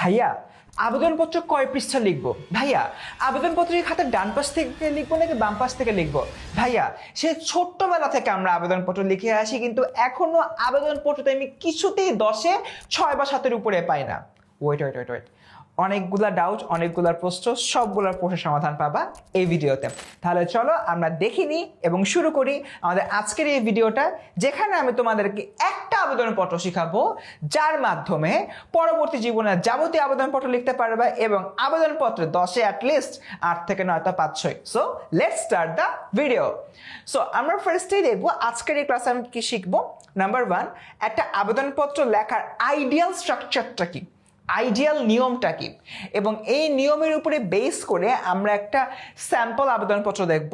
ভাইয়া, আবেদনপত্র কয় পৃষ্ঠা লিখব? ভাইয়া আবেদনপত্রের খাতার ডান পাশ থেকে লিখব নাকি বাম পাশ থেকে লিখব? ভাইয়া, সে ছোট্টবেলা থেকে আমরা আবেদনপত্র লিখে আসি, কিন্তু এখনও আবেদনপত্রটা আমি কিছুতেই দশে, ছয় বা সাতের উপরে পাই না। ওয়েট ওয়েট ওয়েট ওয়েট অনেকগুলা ডাউট অনেকগুলা প্রশ্ন, সবগুলোর প্রশ্নের সমাধান পাবা এই ভিডিওতে। তাহলে চলো আমরা দেখি দেখিনি এবং শুরু করি আমাদের আজকের এই ভিডিওটা, যেখানে আমি তোমাদেরকে একটা আবেদনপত্র শিখাবো, যার মাধ্যমে পরবর্তী জীবনে যাবতীয় আবেদনপত্র লিখতে পারবে এবং আবেদনপত্রে দশে অ্যাটলিস্ট আট থেকে নয়টা পাঁচশোই so let start the video so আমরা ফার্স্টেই দেখব আজকের এই ক্লাসে আমি কি শিখব। নাম্বার ওয়ান একটা আবেদনপত্র লেখার আইডিয়াল স্ট্রাকচারটা কি? আইডিয়াল নিয়মটা কি? এবং এই নিয়মের উপরে বেস করে আমরা একটা স্যাম্পল আবেদনপত্র দেখব,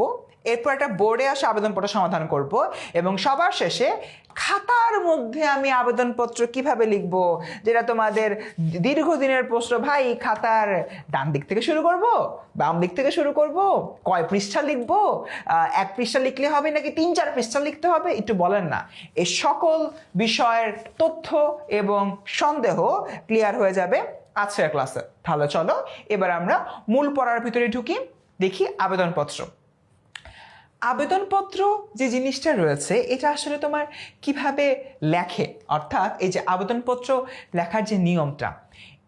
এরপর একটা বোর্ডে আসা আবেদনপত্র সমাধান করব এবং সবার শেষে খাতার মধ্যে আমি আবেদনপত্র কীভাবে লিখব? যেটা তোমাদের দীর্ঘদিনের প্রশ্ন, ভাই, খাতার ডান দিক থেকে শুরু করব, বাম দিক থেকে শুরু করব, কয় পৃষ্ঠা লিখব? এক পৃষ্ঠা লিখলে হবে নাকি তিন, চার পৃষ্ঠা লিখতে হবে? একটু বলেন না। এই সকল বিষয়ের তথ্য এবং সন্দেহ ক্লিয়ার হয়ে যাবে আজকের ক্লাসে। তাহলে চলো, এবার আমরা মূল পড়ার ভিতরে ঢুকি, দেখি আবেদনপত্র। আবেদনপত্র যে জিনিসটা রয়েছে, এটা আসলে তোমার কীভাবে লেখে? অর্থাৎ এই যে আবেদনপত্র লেখার যে নিয়মটা,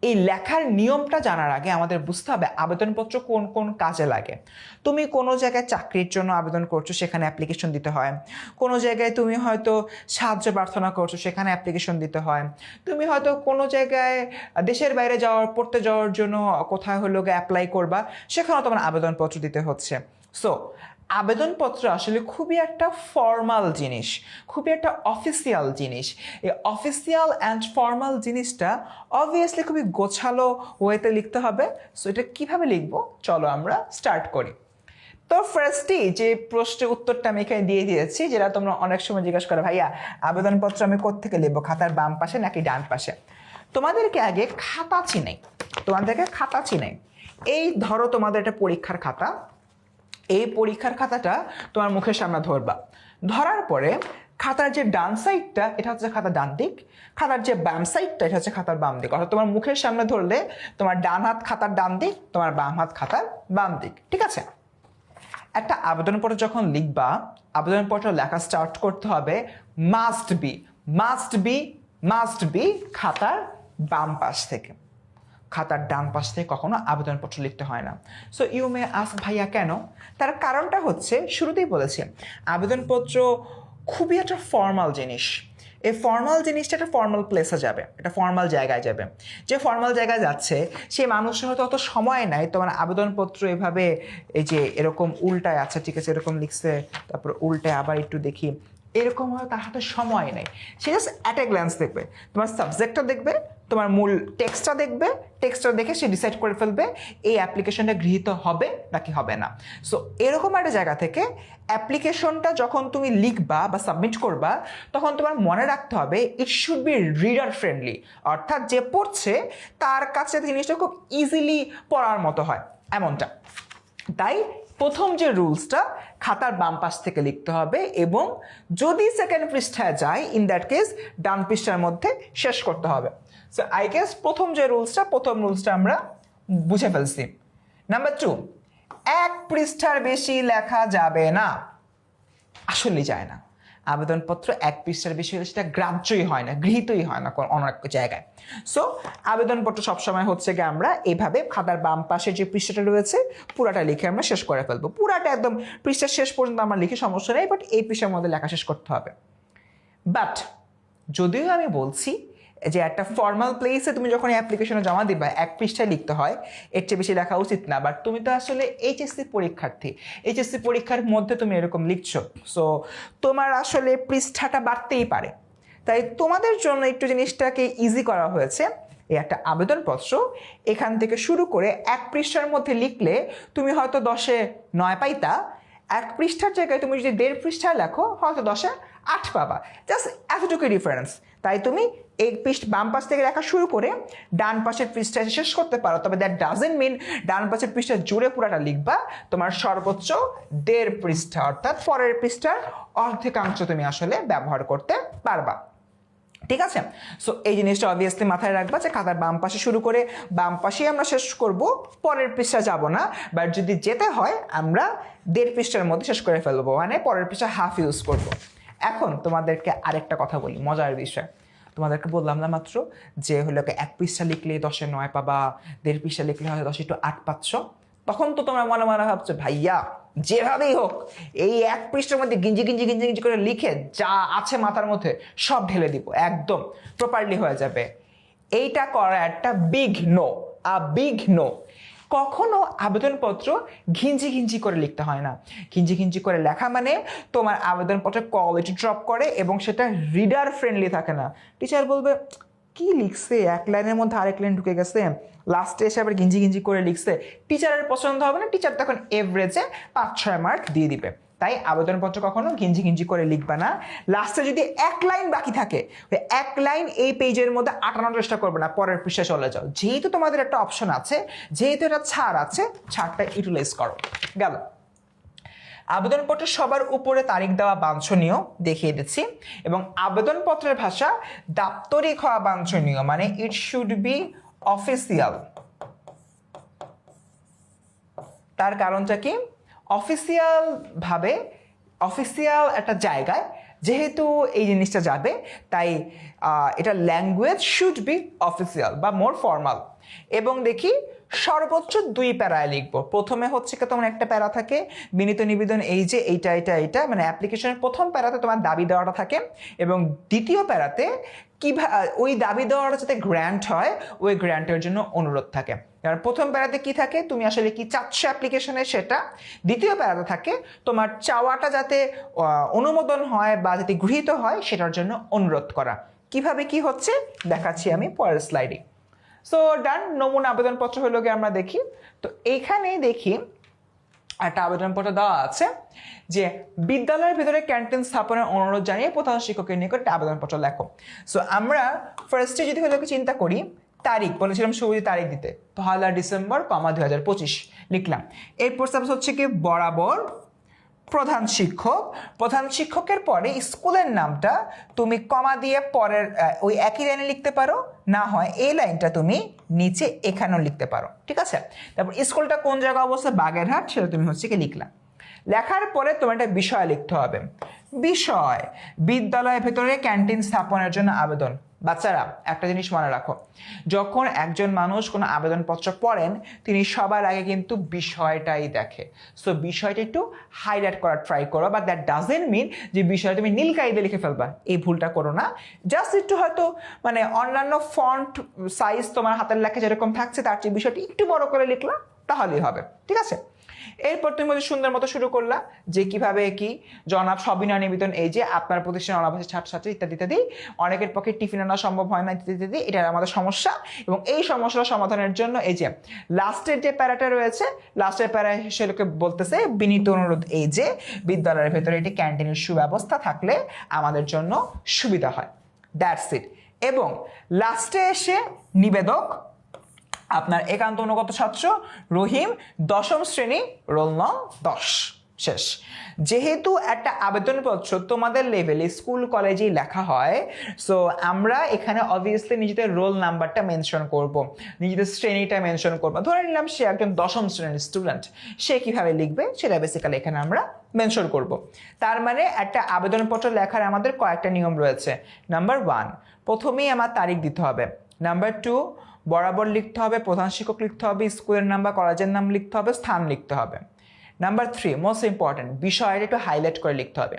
এই লেখার নিয়মটা জানার আগে আমাদের বুঝতে হবে আবেদনপত্র কোন কোন কাজে লাগে। তুমি কোনো জায়গায় চাকরির জন্য আবেদন করছ, সেখানে অ্যাপ্লিকেশন দিতে হয়। কোনো জায়গায় তুমি হয়তো সাহায্য প্রার্থনা করছ, সেখানে অ্যাপ্লিকেশন দিতে হয়। তুমি হয়তো কোনো জায়গায় দেশের বাইরে যাওয়ার, পড়তে যাওয়ার জন্য কোথায় হলো অ্যাপ্লাই করবা, সেখানেও তোমার আবেদনপত্র দিতে হচ্ছে। সো আবেদনপত্র আসলে খুবই একটা ফর্মাল জিনিস, খুবই একটা অফিসিয়াল জিনিস। এই অফিসিয়াল অ্যান্ড ফর্মাল জিনিসটা অবভিয়াসলি খুবই গোছালো ওয়েতে লিখতে হবে। সো এটা কীভাবে লিখব? চলো আমরা স্টার্ট করি। তো ফার্স্টেই যে প্রশ্নের উত্তরটা আমি এখানে দিয়ে দিয়েছি, যেটা তোমরা অনেক সময় জিজ্ঞাসা করো, ভাইয়া, আবেদনপত্র আমি কোত্থেকে লিখব? খাতার বাম পাশে নাকি ডান পাশে? তোমাদেরকে আগে খাতা চিনাই। তোমাদেরকে খাতা চিনাই। এই ধরো তোমাদের একটা পরীক্ষার খাতা এই পরীক্ষার খাতাটা তোমার মুখের সামনে ধরবা। ধরার পরে খাতার যে ডান সাইডটা এটা হচ্ছে খাতার ডান দিক। খাতার যে বাম সাইডটা এটা হচ্ছে খাতার বাম দিক। অর্থাৎ তোমার মুখের সামনে ধরলে তোমার ডান হাত খাতার ডান দিক, তোমার বাম হাত খাতার বাম দিক। ঠিক আছে? একটা আবেদনপত্র যখন লিখবা আবেদনপত্র লেখা স্টার্ট করতে হবে must be must be must be খাতার বাম পাশ থেকে। খাতার ডান পাশ থেকে কখনো আবেদনপত্র লিখতে হয় না। সো ইউ মে আস ভাইয়া কেন? তার কারণটা হচ্ছে, শুরুতেই বলেছি, আবেদনপত্র খুবই একটা ফর্মাল জিনিস। এই ফর্মাল জিনিসটা একটা ফর্মাল প্লেসে যাবে, একটা ফর্মাল জায়গায় যাবে। যে ফর্মাল জায়গায় যাচ্ছে সে মানুষের হয়তো অত সময় নাই তোমার আবেদনপত্র এভাবে এই যে এরকম উল্টায় আছে ঠিক আছে, এরকম লিখছে, তারপর উল্টায় আবার একটু দেখি, এরকম হয় তার হাতে সময় নেই। সে জাস্ট অ্যাট এ গ্ল্যান্স দেখবে। তোমার সাবজেক্টটা দেখবে তোমার মূল টেক্সটটা দেখবে টেক্সটটা দেখে সে ডিসাইড করে ফেলবে, এই অ্যাপ্লিকেশনটা গৃহীত হবে নাকি হবে না। সো এরকম একটা জায়গা থেকে অ্যাপ্লিকেশনটা যখন তুমি লিখবা বা সাবমিট করবা, তখন তোমার মনে রাখতে হবে it should be reader friendly অর্থাৎ যে পড়ছে, তার কাছে জিনিসটা খুব ইজিলি পড়ার মতো হয়, এমনটা। তাই প্রথম যে রুলসটা, খাতার বাম পাশ থেকে লিখতে হবে এবং যদি সেকেন্ড পৃষ্ঠায় যায় ইন দ্যাট কেস ডান পৃষ্ঠার মধ্যে শেষ করতে হবে। সো আই গেস প্রথম যে রুলসটা প্রথম রুলসটা আমরা বুঝে ফেলছি। নাম্বার টু এক পৃষ্ঠার বেশি লেখা যাবে না। আসলেই যায় না। আবেদনপত্র এক পৃষ্ঠার বেশি হলে সেটা গ্রাহ্যই হয় না, গৃহীতই হয় না কোনো- অনেক জায়গায়। সো আবেদনপত্র সবসময় হচ্ছে গিয়ে আমরা এইভাবে খাতার বাম পাশে যে পৃষ্ঠাটা রয়েছে, পুরাটা লিখে আমরা শেষ করে ফেলব। পুরাটা একদম পৃষ্ঠার শেষ পর্যন্ত আমরা লিখে সমস্যা নেই বাট এই পৃষ্ঠার মধ্যে লেখা শেষ করতে হবে। বাট যদিও আমি বলছি যে একটা ফর্মাল প্লেসে তুমি যখন অ্যাপ্লিকেশনে জমা দিবা, এক পৃষ্ঠায় লিখতে হয়, এর চেয়ে বেশি লেখা উচিত না। বাট তুমি তো আসলে এইচএসসি পরীক্ষার্থী। এইচএসসি পরীক্ষার মধ্যে তুমি এরকম লিখছো। সো তোমার আসলে পৃষ্ঠাটা বাড়তেই পারে। তাই তোমাদের জন্য একটু জিনিসটাকে ইজি করা হয়েছে। এই একটা আবেদনপত্র। এখান থেকে শুরু করে এক পৃষ্ঠার মধ্যে লিখলে তুমি হয়তো দশে নয় পাইতা। এক পৃষ্ঠার জায়গায় তুমি যদি দেড় পৃষ্ঠায় লেখো, হয়তো দশে আট পাবা। জাস্ট এতটুকু ডিফারেন্স তাই তুমি এই পৃষ্ঠ বাম পাশ থেকে লেখা শুরু করে ডান পাশের পৃষ্ঠায় শেষ করতে পারো। তবে দ্যাট ডাজেন্ট মিন ডান পাশের পৃষ্ঠা জুড়ে পুরাটা লিখবা, তোমার সর্বোচ্চ দেড় পৃষ্ঠা, অর্থাৎ পরের পৃষ্ঠার অর্ধেকাংশ তুমি আসলে ব্যবহার করতে পারবা। ঠিক আছে? সো এই জিনিসটা অবভিয়াসলি মাথায় রাখবা যে খাতার বাম পাশে শুরু করে বাম পাশেই আমরা শেষ করব, পরের পৃষ্ঠা যাব না। বাট যদি যেতে হয়, আমরা দেড় পৃষ্ঠার মধ্যে শেষ করে ফেলব মানে পরের পৃষ্ঠা হাফ ইউজ করব। এখন তোমাদেরকে আরেকটা কথা বলি, মজার বিষয়। তোমাদেরকে বললাম না মাত্র যে হলো এক পৃষ্ঠা লিখলে দশে নয় পাবা, দেড় পৃষ্ঠা লিখলে হয় দশে একটু আট পাচ্ছ। তখন তো তোমরা মনে মনে ভাবছ, ভাইয়া, যেভাবেই হোক, এই এক পৃষ্ঠের মধ্যে গিঞ্জি গিঞ্জি গিঞ্জি গিঞ্জি করে লিখে যা আছে মাথার মধ্যে সব ঢেলে দিব, একদম প্রপারলি হয়ে যাবে। এইটা করা একটা বিঘ্ন আ বিগ নো কখনো আবেদনপত্র ঘিঞ্জি ঘিঞ্জি করে লিখতে হয় না। ঘিঞ্জি ঘিঞ্জি করে লেখা মানে তোমার আবেদনপত্রের কোয়ালিটি ড্রপ করে এবং সেটা রিডার ফ্রেন্ডলি থাকে না। টিচার বলবে, কি লিখছে? এক লাইনের মধ্যে আরেক লাইন ঢুকে গেছে। লাস্টে এসে আবার গিঞ্জি গিঞ্জি করে লিখছে। টিচারের পছন্দ হবে না। টিচার তখন এভারেজে পাঁচ ছয় মার্ক দিয়ে দিবে। তাই আবেদনপত্র কখনো গিঞ্জি গিঞ্জি করে লিখবে না। লাস্টে যদি এক লাইন বাকি থাকে এক লাইন এই পেজের মধ্যে আটানোর চেষ্টা করবে না, পরের পৃষ্ঠায় চলে যাও। যেহেতু তোমাদের একটা অপশন আছে, যেহেতু এটা ছাড় আছে, ছাড়টা ইউটিলাইজ করো। গেল। আবেদনপত্র সবার উপরে তারিখ দেওয়া বাঞ্ছনীয়, দেখিয়ে দিচ্ছি। এবং আবেদনপত্রের ভাষা দাপ্তরিক হওয়া বাঞ্ছনীয় মানে ইট শুড বি অফিসিয়াল তার কারণটা কি? অফিসিয়াল ভাবে অফিসিয়াল একটা জায়গায়, যেহেতু এই জিনিসটা যাবে, তাই এটা ল্যাঙ্গুয়েজ শুড বি অফিসিয়াল বা মোর ফর্মাল এবং দেখি, সর্বোচ্চ দুই প্যারায় লিখব। প্রথমে হচ্ছে কি তোমার একটা প্যারা থাকে, বিনীত নিবেদন এই যে এইটা এটা এটা মানে অ্যাপ্লিকেশনের প্রথম প্যারাতে তোমার দাবি দেওয়াটা থাকে, এবং দ্বিতীয় প্যারাতে কীভাবে ওই দাবি দেওয়াটা যাতে গ্র্যান্ট হয়, ওই গ্র্যান্টের জন্য অনুরোধ থাকে। কারণ প্রথম প্যারাতে কি থাকে? তুমি আসলে কি চাচ্ছ অ্যাপ্লিকেশনে সেটা? দ্বিতীয় প্যারাতে থাকে, তোমার চাওয়াটা যাতে অনুমোদন হয় বা যাতে গৃহীত হয়, সেটার জন্য অনুরোধ করা। কীভাবে কি হচ্ছে? দেখাচ্ছি আমি পরের স্লাইডে সো ডান নমুনা আবেদনপত্র হলো গিয়ে আমরা দেখি। তো এইখানে দেখি একটা আবেদনপত্র দেওয়া আছে যে বিদ্যালয়ের ভিতরে ক্যান্টিন স্থাপনের অনুরোধ জানিয়ে প্রধান শিক্ষকের নিকট একটা আবেদনপত্র লেখো। সো আমরা ফার্স্টে যদি হয়তো চিন্তা করি, তারিখ, বলেছিলাম সবুজ তারিখ দিতে, পহেলা ডিসেম্বর, কমা দুই হাজার পঁচিশ, লিখলাম। এরপর সাপোজ হচ্ছে কি বরাবর প্রধান শিক্ষক। প্রধান শিক্ষকের পরে স্কুলের নামটা তুমি কমা দিয়ে পরের ওই একই লাইনে লিখতে পারো। না হয় এই লাইনটা তুমি নিচে এখানেও লিখতে পারো। ঠিক আছে? তারপর স্কুলটা কোন জায়গায় অবস্থা বাগেরহাট, সেটা তুমি হচ্ছে কি লিখলা। লেখার পরে তোমার একটা বিষয় লিখতে হবে। বিষয়, বিদ্যালয়ের ভেতরে ক্যান্টিন স্থাপনের জন্য আবেদন। বাচ্চারা, একটা জিনিস মনে রাখো, যখন একজন মানুষ কোনো আবেদনপত্র পড়েন, তিনি সবার আগে কিন্তু বিষয়টাই দেখে। সো বিষয়টা একটু হাইলাইট করার ট্রাই করো বা দ্যাট ডাজেন্ট মিন যে বিষয় তুমি নীল কাইদে লিখে ফেলবা। এই ভুলটা করো না। জাস্ট একটু হয়তো মানে অন্যান্য ফন্ট সাইজ তোমার হাতের লেখা যেরকম থাকছে, তার চেয়ে বিষয়টি একটু বড় করে লিখলা, তাহলেই হবে। ঠিক আছে? এরপর তুমি বলছো সুন্দর মতো শুরু করলা, যে কীভাবে কি? জনাব সবিনয় নিবেদন, এই যে আপনার প্রতিষ্ঠান অনাবাসী ছাত্রছাত্রী ইত্যাদি ইত্যাদি, অনেকের পক্ষে টিফিন আনা সম্ভব হয় না, ইত্যাদি ইত্যাদি এটা আমাদের সমস্যা। এবং এই সমস্যার সমাধানের জন্য এই যে লাস্টের যে প্যারাটা রয়েছে, লাস্টের প্যারা সেগুলোকে বলতেছে, বিনীত অনুরোধ এই যে বিদ্যালয়ের ভেতরে একটি ক্যান্টিনের সুব্যবস্থা থাকলে আমাদের জন্য সুবিধা হয়। দ্যাটস ইট এবং লাস্টে এসে নিবেদক আপনার একান্ত অনুগত ছাত্র, রহিম, দশম শ্রেণি, রোল নং দশ। শেষ। যেহেতু একটা আবেদনপত্র তোমাদের লেভেলে স্কুল কলেজেই লেখা হয় সো আমরা এখানে অবভিয়াসলি নিজেদের রোল নাম্বারটা মেনশন করব, নিজেদের শ্রেণীটা মেনশন করব। ধরে নিলাম সে একজন দশম শ্রেণির স্টুডেন্ট সে কীভাবে লিখবে সেটা বেসিক্যালি এখানে আমরা মেনশন করব। তার মানে একটা আবেদনপত্র লেখার আমাদের কয়েকটা নিয়ম রয়েছে। নাম্বার ওয়ান প্রথমেই আমার তারিখ দিতে হবে। নাম্বার টু বরাবর লিখতে হবে, প্রধান শিক্ষক লিখতে হবে, স্কুলের নাম বা কলেজের নাম লিখতে হবে, স্থান লিখতে হবে। নাম্বার থ্রি মোস্ট ইম্পর্ট্যান্ট বিষয়টা একটু হাইলাইট করে লিখতে হবে।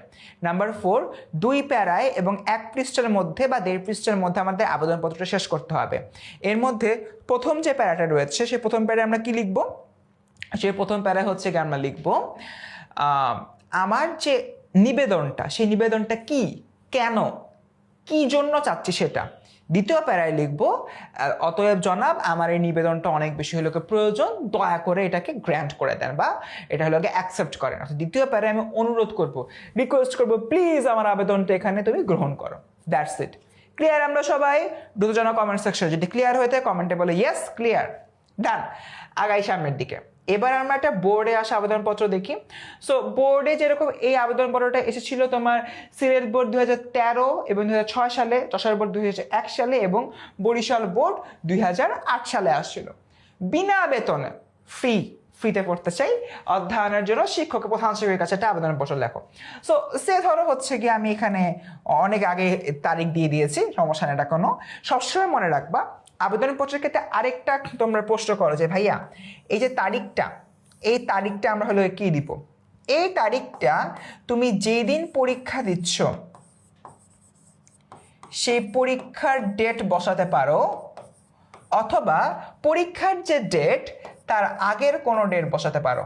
নাম্বার ফোর দুই প্যারায় এবং এক পৃষ্ঠের মধ্যে বা দেড় পৃষ্ঠের মধ্যে আমাদের আবেদনপত্রটা শেষ করতে হবে। এর মধ্যে প্রথম যে প্যারাটা রয়েছে, সেই প্রথম প্যারায় আমরা কি লিখব? সেই প্রথম প্যারায় হচ্ছে গিয়ে আমরা লিখব আমার যে নিবেদনটা, সেই নিবেদনটা কি? কেন? কি জন্য চাচ্ছি সেটা? দ্বিতীয় প্যারায় লিখব অতএব জনাব, আমার এই নিবেদনটা অনেক বেশি হলো প্রয়োজন, দয়া করে এটাকে গ্র্যান্ট করে দেন বা এটা হলো অ্যাকসেপ্ট করেন। অর্থাৎ দ্বিতীয় প্যারায় আমি অনুরোধ করব রিকোয়েস্ট করব প্লিজ আমার আবেদনটা এখানে তুমি গ্রহণ করো। দ্যাটস ইট ক্লিয়ার আমরা সবাই? দ্রুত জানা কমেন্ট সেকশনে যদি ক্লিয়ার হয়ে থাকে কমেন্টে বলে ইয়েস ক্লিয়ার ডান আগাই সামনের দিকে। এবার আমরা একটা বোর্ডে আসা আবেদনপত্র দেখি। সো বোর্ডে যেরকম এই আবেদনপত্রটা এসেছিল তোমার সিলেট বোর্ড দু হাজার তেরো এবং দুই সালে, যশোর বোর্ড দু হাজার এক সালে এবং বরিশাল বোর্ড দুই হাজার আট সালে আসছিল। বিনা বেতনে ফ্রি ফ্রিতে পড়তে চাই, অধ্যয়নের জন্য শিক্ষক প্রধান শিক্ষকের কাছে একটা আবেদনপত্র লেখো। সো সে ধরো হচ্ছে কি আমি এখানে অনেক আগে তারিখ দিয়ে দিয়েছি, সমস্যা এটা কোনো। সবসময় মনে রাখবা আবেদনপত্রের ক্ষেত্রে আরেকটা তোমরা প্রশ্ন করো যে, ভাইয়া, এই যে তারিখটা, এই তারিখটা আমরা হলো কি দিব? এই তারিখটা তুমি যেই দিন পরীক্ষা দিচ্ছ, সেই পরীক্ষার ডেট বসাতে পারো, অথবা পরীক্ষার যে ডেট, তার আগের কোনো ডেট বসাতে পারো।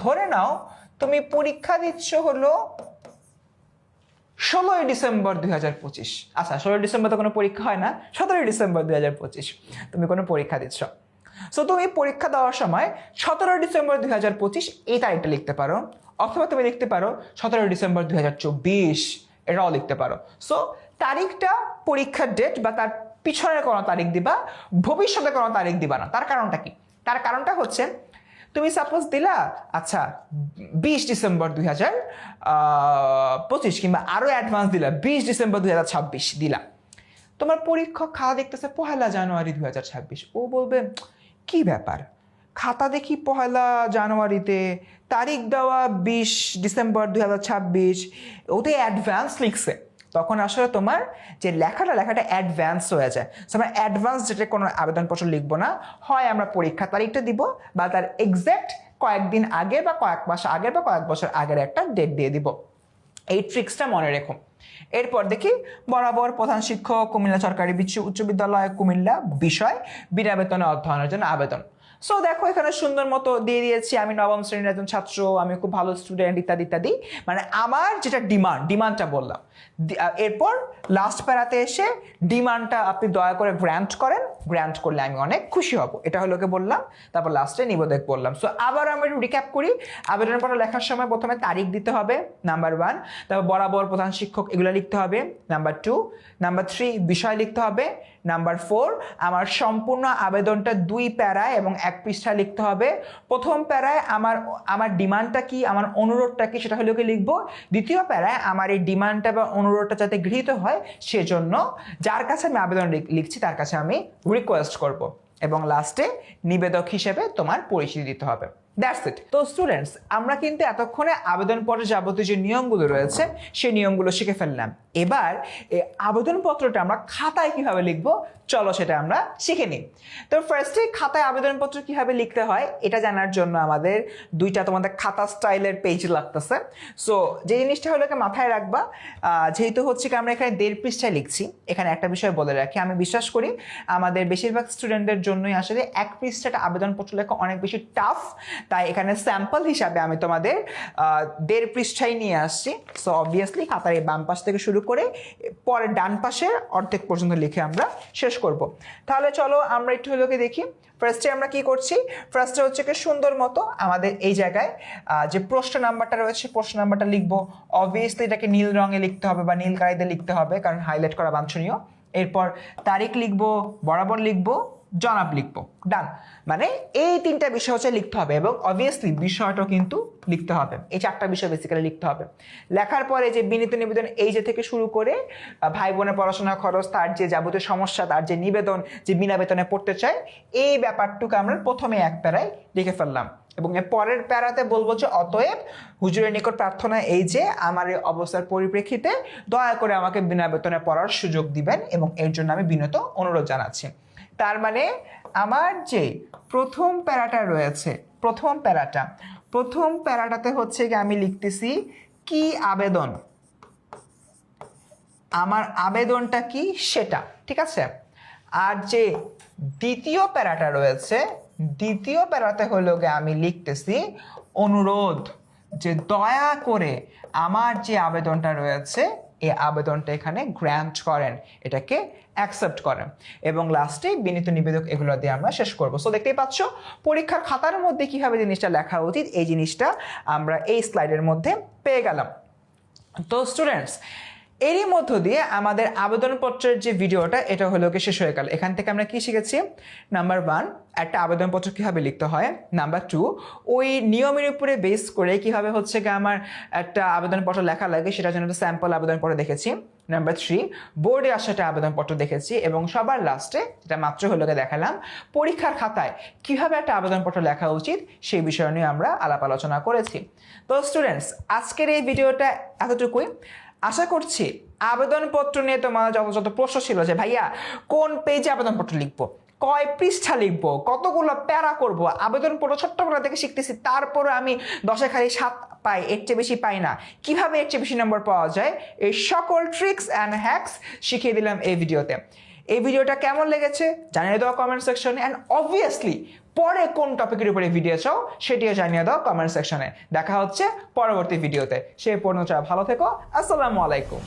ধরে নাও, তুমি পরীক্ষা দিচ্ছ হলো ষোলোই ডিসেম্বর দুই হাজার পঁচিশ। আচ্ছা ষোলোই ডিসেম্বর তো কোনো পরীক্ষা হয় না, সতেরোই ডিসেম্বর দুই হাজার পঁচিশ। তুমি কোনো পরীক্ষা দিচ্ছ। সো তুমি পরীক্ষা দেওয়ার সময় সতেরোই ডিসেম্বর দুই হাজার পঁচিশ এই তারিখটা লিখতে পারো, অথবা তুমি লিখতে পারো সতেরোই ডিসেম্বর দুই হাজার চব্বিশ, এটাও লিখতে পারো। সো তারিখটা, পরীক্ষার ডেট বা তার পিছনের কোনো তারিখ দিবা, ভবিষ্যতে কোনো তারিখ দিবা না। তার কারণটা কি? তার কারণটা হচ্ছে তুমি সাপোজ দিলা আচ্ছা বিশ ডিসেম্বর দুই হাজার পঁচিশ কিংবা আরও অ্যাডভান্স দিলা, বিশ ডিসেম্বর দুই হাজার ছাব্বিশ, দিলা। তোমার পরীক্ষক খাতা দেখতেছে পহেলা জানুয়ারি দুই হাজার ছাব্বিশ। ও বলবে, কি ব্যাপার? খাতা দেখি পহেলা জানুয়ারিতে তারিখ দেওয়া বিশ ডিসেম্বর দুই হাজার ছাব্বিশ, ওতে অ্যাডভান্স লিখছে। তখন আসলে তোমার যে লেখাটা লেখাটা অ্যাডভান্স হয়ে যায়। সো আমরা অ্যাডভান্স যেটা কোনো আবেদনপত্র লিখব না, হয় আমরা পরীক্ষা তারিখটা দিব বা তার এক্স্যাক্ট কয়েকদিন আগে বা কয়েক মাস আগে বা কয়েক বছর আগের একটা ডেট দিয়ে দিব। এই ট্রিক্সটা মনে রেখো। এরপর দেখি, বরাবর প্রধান শিক্ষক, কুমিল্লা সরকারি উচ্চ বিদ্যালয়, কুমিল্লা বিষয়, বিনা বেতনে অধ্যয়নের জন্য আবেদন। সো দেখো, এখানে সুন্দর মতো দিয়ে দিয়েছি। আমি নবম শ্রেণির একজন ছাত্র, আমি খুব ভালো স্টুডেন্ট ইত্যাদি ইত্যাদি। মানে আমার যেটা ডিমান্ড ডিমান্ডটা বললাম। এরপর লাস্ট প্যারাতে এসে ডিমান্ডটা আপনি দয়া করে গ্র্যান্ট করেন। গ্র্যান্ট করলে আমি অনেক খুশি হব। এটা হলো ওকে বললাম। তারপর লাস্টে নিবেদক বললাম। সো আবার আমি একটু রিক্যাপ করি। আবেদনপত্র লেখার সময় প্রথমে তারিখ দিতে হবে নাম্বার ওয়ান তারপর বরাবর প্রধান শিক্ষক, এগুলো লিখতে হবে নাম্বার টু নাম্বার থ্রি বিষয় লিখতে হবে। নাম্বার ফোর আমার সম্পূর্ণ আবেদনটা দুই প্যারায় এবং এক পৃষ্ঠা লিখতে হবে। প্রথম প্যারায় আমার আমার ডিমান্ডটা কি, আমার অনুরোধটা কি সেটা হলো কি লিখব। দ্বিতীয় প্যারায় আমার এই ডিমান্ডটা বা অনুরোধটা যাতে গৃহীত হয় সেজন্য যার কাছে আমি আবেদন লিখ- লিখছি তার কাছে আমি রিকোয়েস্ট করব এবং লাস্টে নিবেদক হিসেবে তোমার পরিচিতি দিতে হবে। দ্যাটস ইট তো স্টুডেন্টস আমরা কিন্তু এতক্ষণে আবেদনপত্রের যাবতীয় যে নিয়মগুলো রয়েছে, সেই নিয়মগুলো শিখে ফেললাম। এবার, এই আবেদনপত্রটা আমরা খাতায় কীভাবে লিখব চলো সেটা আমরা শিখে নিই। তো ফার্স্টে খাতায় আবেদনপত্র কীভাবে লিখতে হয়, এটা জানার জন্য আমাদের দুইটা তোমাদের খাতা স্টাইলের পেজ লাগতেছে। সো যে জিনিসটা হলো মাথায় রাখবা যেহেতু হচ্ছে কি আমরা এখানে দেড় পৃষ্ঠায় লিখছি, এখানে একটা বিষয় বলে রাখি। আমি বিশ্বাস করি আমাদের বেশিরভাগ স্টুডেন্টদের জন্যই আসলে এক পৃষ্ঠাটা আবেদনপত্র লেখা অনেক বেশি টাফ তাই এখানে স্যাম্পল হিসাবে আমি তোমাদের দেড় পৃষ্ঠায় নিয়ে আসছি। সো অবভিয়াসলি খাতার এই বাম পাশ থেকে শুরু করে, পরের ডান পাশের অর্ধেক পর্যন্ত লিখে আমরা শেষ করব। তাহলে চলো আমরা একটু হলোকে দেখি। ফার্স্টে আমরা কি করছি? ফার্স্টে হচ্ছে কি সুন্দর মতো আমাদের এই জায়গায় যে প্রশ্ন নাম্বারটা রয়েছে, প্রশ্ন নাম্বারটা লিখব। অবভিয়াসলি এটাকে নীল রঙে লিখতে হবে বা নীল কালিতে লিখতে হবে, কারণ হাইলাইট করা বাঞ্ছনীয়। এরপর তারিখ লিখব, বরাবর লিখব জনাব লিখব। ডান মানে এই তিনটা বিষয় হচ্ছে লিখতে হবে এবং অবভিয়াসলি বিষয়টাও কিন্তু লিখতে হবে। এই চারটা বিষয় বেসিক্যালি লিখতে হবে। লেখার পরে যে বিনীত নিবেদন, এই যে থেকে শুরু করে ভাই বোনের পড়াশোনার খরচ, তার যে যাবতীয় সমস্যা, তার যে নিবেদন, যে বিনা বেতনে পড়তে চায়, এই ব্যাপারটুকু আমরা প্রথমে এক প্যারায় লিখে ফেললাম। এবং এর পরের প্যারাতে বলব যে অতএব হুজুরের নিকট প্রার্থনা এই যে, আমার এই অবস্থার পরিপ্রেক্ষিতে দয়া করে আমাকে বিনা বেতনে পড়ার সুযোগ দিবেন এবং এর জন্য আমি বিনত অনুরোধ জানাচ্ছি। তার মানে আমার যে প্রথম প্যারাটা রয়েছে, প্রথম প্যারাটা, প্রথম প্যারাটাতে হচ্ছে কি আমি লিখতেছি কি আবেদন? আমার আবেদনটা কি? সেটা, ঠিক আছে? আর যে দ্বিতীয় প্যারাটা রয়েছে, দ্বিতীয় প্যারাতে হলো গিয়ে আমি লিখতেছি অনুরোধ যে দয়া করে আমার যে আবেদনটা রয়েছে এই আবেদনটা এখানে গ্র্যান্ট করেন, এটাকে অ্যাকসেপ্ট করেন। এবং লাস্টে বিনীত নিবেদক এগুলো দিয়ে আমরা শেষ করব। সো দেখতেই পাচ্ছ, পরীক্ষার খাতার মধ্যে কীভাবে জিনিসটা লেখা উচিত, এই জিনিসটা আমরা এই স্লাইডের মধ্যে পেয়ে গেলাম। তো স্টুডেন্টস এরই মধ্য দিয়ে আমাদের আবেদনপত্রের যে ভিডিওটা, এটা হলো কি শেষ হয়ে গেল। এখান থেকে আমরা কি শিখেছি? নাম্বার ওয়ান একটা আবেদনপত্র কীভাবে লিখতে হয়। নাম্বার টু ওই নিয়মের উপরে বেস করে কীভাবে হচ্ছে গিয়ে আমার একটা আবেদনপত্র লেখা লাগে, সেটার জন্য একটা স্যাম্পল আবেদনপত্র দেখেছি। নাম্বার থ্রি বোর্ডে আসা একটা আবেদনপত্র দেখেছি এবং সবার লাস্টে যেটা মাত্র হলো দেখালাম, পরীক্ষার খাতায় কীভাবে একটা আবেদনপত্র লেখা উচিত, সেই বিষয় নিয়ে আমরা আলাপ আলোচনা করেছি। তো স্টুডেন্টস আজকের এই ভিডিওটা এতটুকুই। আশা করছি আবেদনপত্র নিয়ে তোমার যত যত প্রশ্ন ছিল যে, ভাইয়া, কোন পেজে আবেদনপত্র লিখব? কয় পৃষ্ঠা লিখব? কতগুলো প্যারা করব? আবেদনপত্র ছোট্টবেলা থেকে শিখতেছি, তারপরে আমি দশে খালি সাত পাই, এর চেয়ে বেশি পাই না। কীভাবে এর চেয়ে বেশি নম্বর পাওয়া যায়? এই সকল ট্রিক্স অ্যান্ড হ্যাক্স শিখিয়ে দিলাম এই ভিডিওতে। এই ভিডিওটা কেমন লেগেছে? জানিয়ে দেওয়া কমেন্ট সেকশনে অ্যান্ড অবভিয়াসলি পরে কোন টপিকের উপরে ভিডিও চাও, সেটিও জানিয়ে দাও কমেন্ট সেকশনে দেখা হচ্ছে পরবর্তী ভিডিওতে সে পর্যন্ত ভালো থেকো, আসসালামু আলাইকুম।